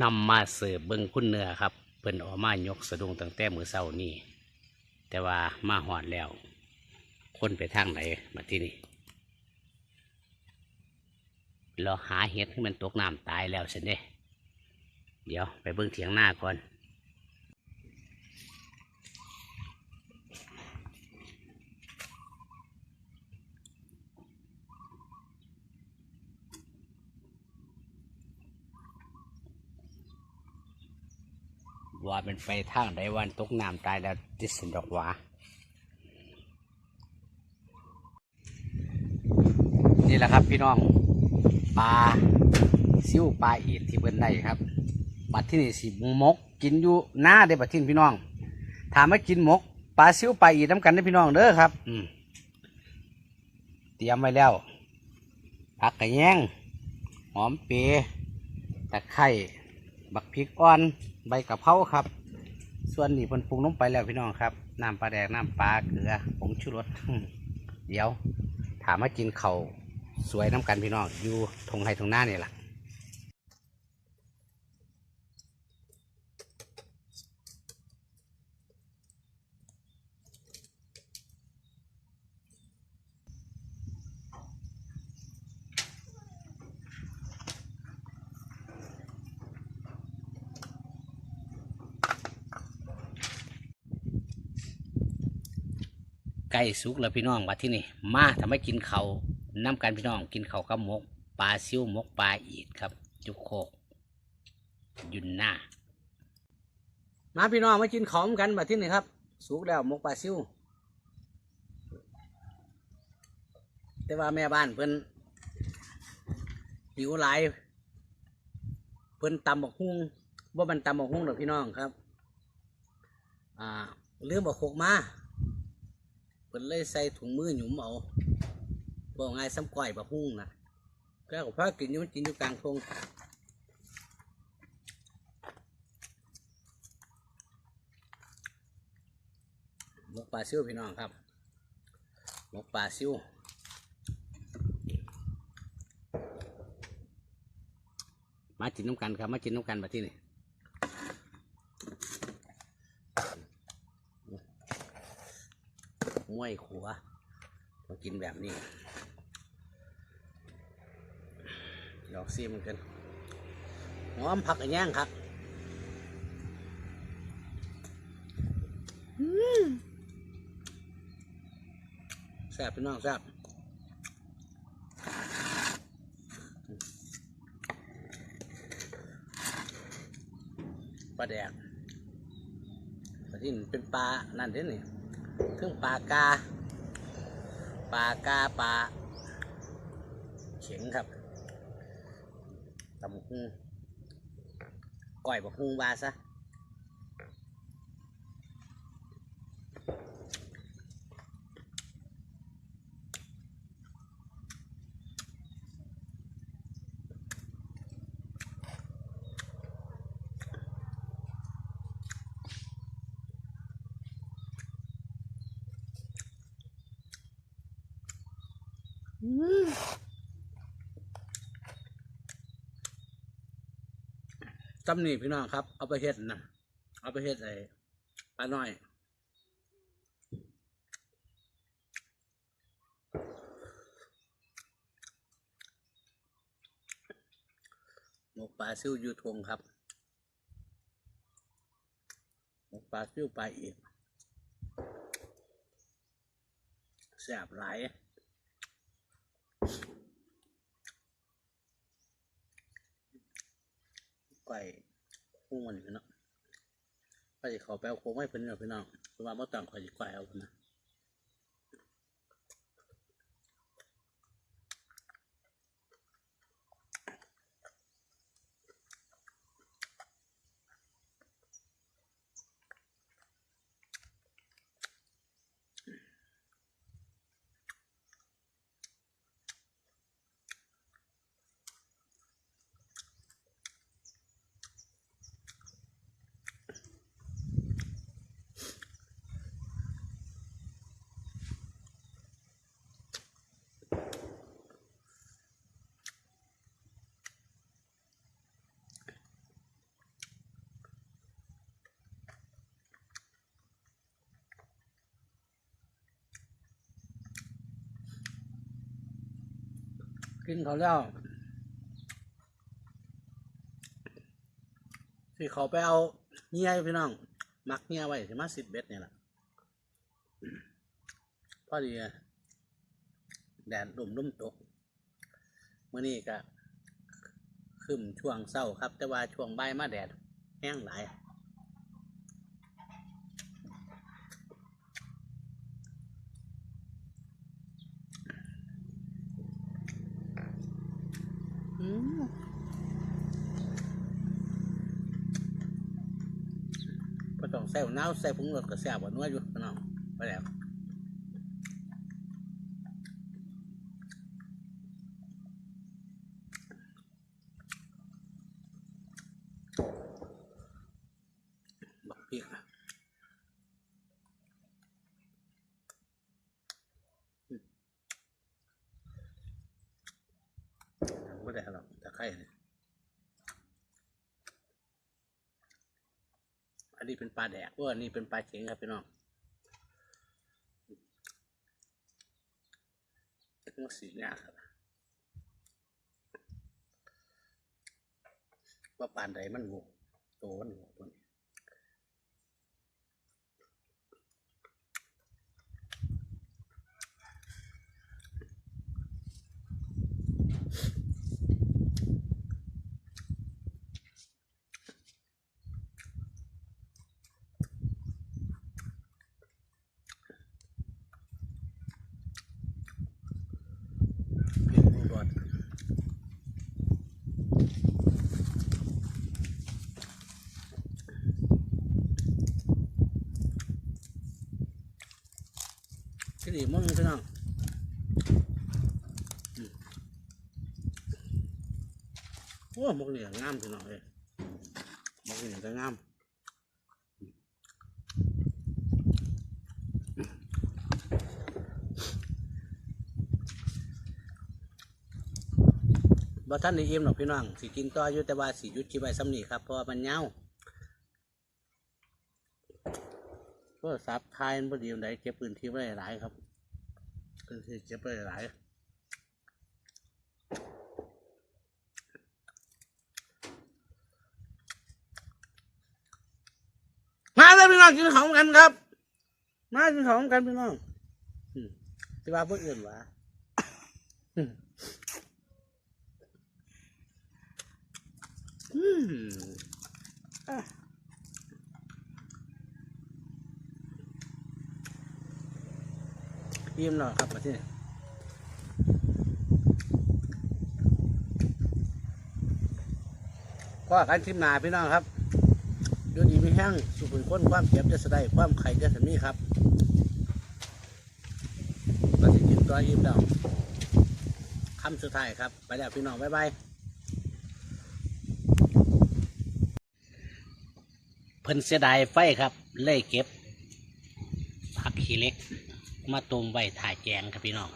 นำมาเสิร์ฟเบิ้งคุณเนื้อครับเพิ่นออกมายกสะดุ้งตั้งแต่มือเช้านี่แต่ว่ามาหอดแล้ว คนไปทางไหนมาที่นี่เราหาเห็ดให้มันตกน้ำตายแล้วสินเด้ เดี๋ยวไปเบิ้งเถียงหน้าก่อน ว่าเป็นไปทางใดวันตกน้ำตายแล้วติดสินดอกหวานี่แหละครับพี่น้องปลาซิวปลาอีดที่เพิ่นได้ครับบัดที่นี่สิมก กินอยู่หน้าได้บัดที่พี่น้องถามว่ากินมกปลาซิวปลาอีดน้ำกันได้พี่น้องเด้อครับอืเตรียมไว้แล้วผักกระแยงหอมเปรย์ตะไคร้บักพริกอ่อน ใบกะเพราครับ ส่วนนี้เพิ่นปรุงลงไปแล้วพี่น้องครับน้ำปลาแดงน้ำปลาเกลือผงชูรสเดี๋ยวถามมากินเขาสวยน้ำกันพี่น้องอยู่ทงไทยทงหน้านี่แหละ ใกล้สุกแล้วพี่น้องว่าที่นี่มาทำให้กินเขาน้ำกันพี่น้องกินเขากับมกปลาซิ่วมกปลาอีดครับ จุกโคกยุนหน้ามาพี่น้องมากินของกันมาที่นี่ครับ สุกแล้วมกปลาซิ่วแต่ว่าแม่บ้านเพิ่นหิวหลายเพิ่นตำบักฮุ้งว่ามันตำบักฮุ้งดอพี่น้องครับ อ่าลืมบักโคกมา เพิ่นเลยใส่ถุงมือหยุมเอาบอกง่ายซ้ำก้อยบะฮุ่งนะก็กับพ่อกินอยู่มันกินอยู่กลางทงหมกปลาซิวพี่น้องครับหมกปลาซิวมากินน้ำกันครับมากินน้ำกันมาที่นี่ ม้วยขัวมากินแบบนี้ดอกซีมันกันหอมผักกระแยงครับอืมแซ่บพี่น้องแซ่บปลาแดกปลาที่มันเป็นปลา นั่นเด้นี่ เครื่งปลากาปลากาปลาเข็งครับตำกหุงก่อยบอกหุงบาซะ ตำนี่พี่น้องครับ เอาไปเฮ็ดนะเอาไปเฮ็ดไอ้ปลาน้อย หมกปลาซิ่วยูทงครับ หมกปลาซิ่วปลาอีกแซ่บหลาย ไก่พุ่งมันอยู่เนาะไปขอแปลโค้งไม่เพิ่นเนาะพี่น้องเพราะว่าเมื่อต่างคอยจิไก่เอาพุ่นนะ กินเขาแล้วที่เขาไปเอาเงี้ยอพี่น้อง มักเงี้ยไว้สิมสิบเบ็ดเนี่ยแหละพอดีแดดลุ่มลุ่มตกเมื่อนี้ก็ขึ้นช่วงเศร้าครับ แต่ว่าช่วงใบมาแดดแห้งหลาย ก็ต้องใส่หน้าใส่ผงรสกับแซ่บกว่านัวอยู่น้องไปแล้วบักเพียกนะไม่ได้ ไข้เนี่ยอันนี้เป็นปลาแดกว่าอันนี้เป็นปลาเข็งครับพี่น้องมันสีงาครับว่าปานใดมันโง่โตมันงูตัวนี้ ที่นี่มึงพี่น้องอืมโอ้มกเหลี่ยงามพี่น้องเลยหมกเหลี่ยงก็งามบ่ท่านได้อิ่มหรอกพี่น้องสิกินต่ออยู่แต่ว่าสิยุดคลิปไว้ซ้ำนี้ครับเพราะว่ามันยาว ก็สับทายมันพอดีมันได้เก็บพื้นที่ไว้หลายครับพื้นที่เก็บไว้หลายมาเลยพี่น้องกินของกันครับ มากินของกันพี่น้องอืมที่ว่าเพื่อนอื่นวะอืมอะ ยิ้มหน่อยครับมาที่นี่ก็การทิมนาพี่น้องครับดูดีไม่แห้งสุขุนค้นความเจ็บจะสได้ความไข่จะสมีครับก็จะกินตัวยิ้มแล้วคำสุดท้ายครับ ไปแล้วพี่น้องบ๊ายบายเพิ่นเสียดายไฟครับ เลยเก็บ มาต้มไว้ถ่ายแกงครับพี่น้อง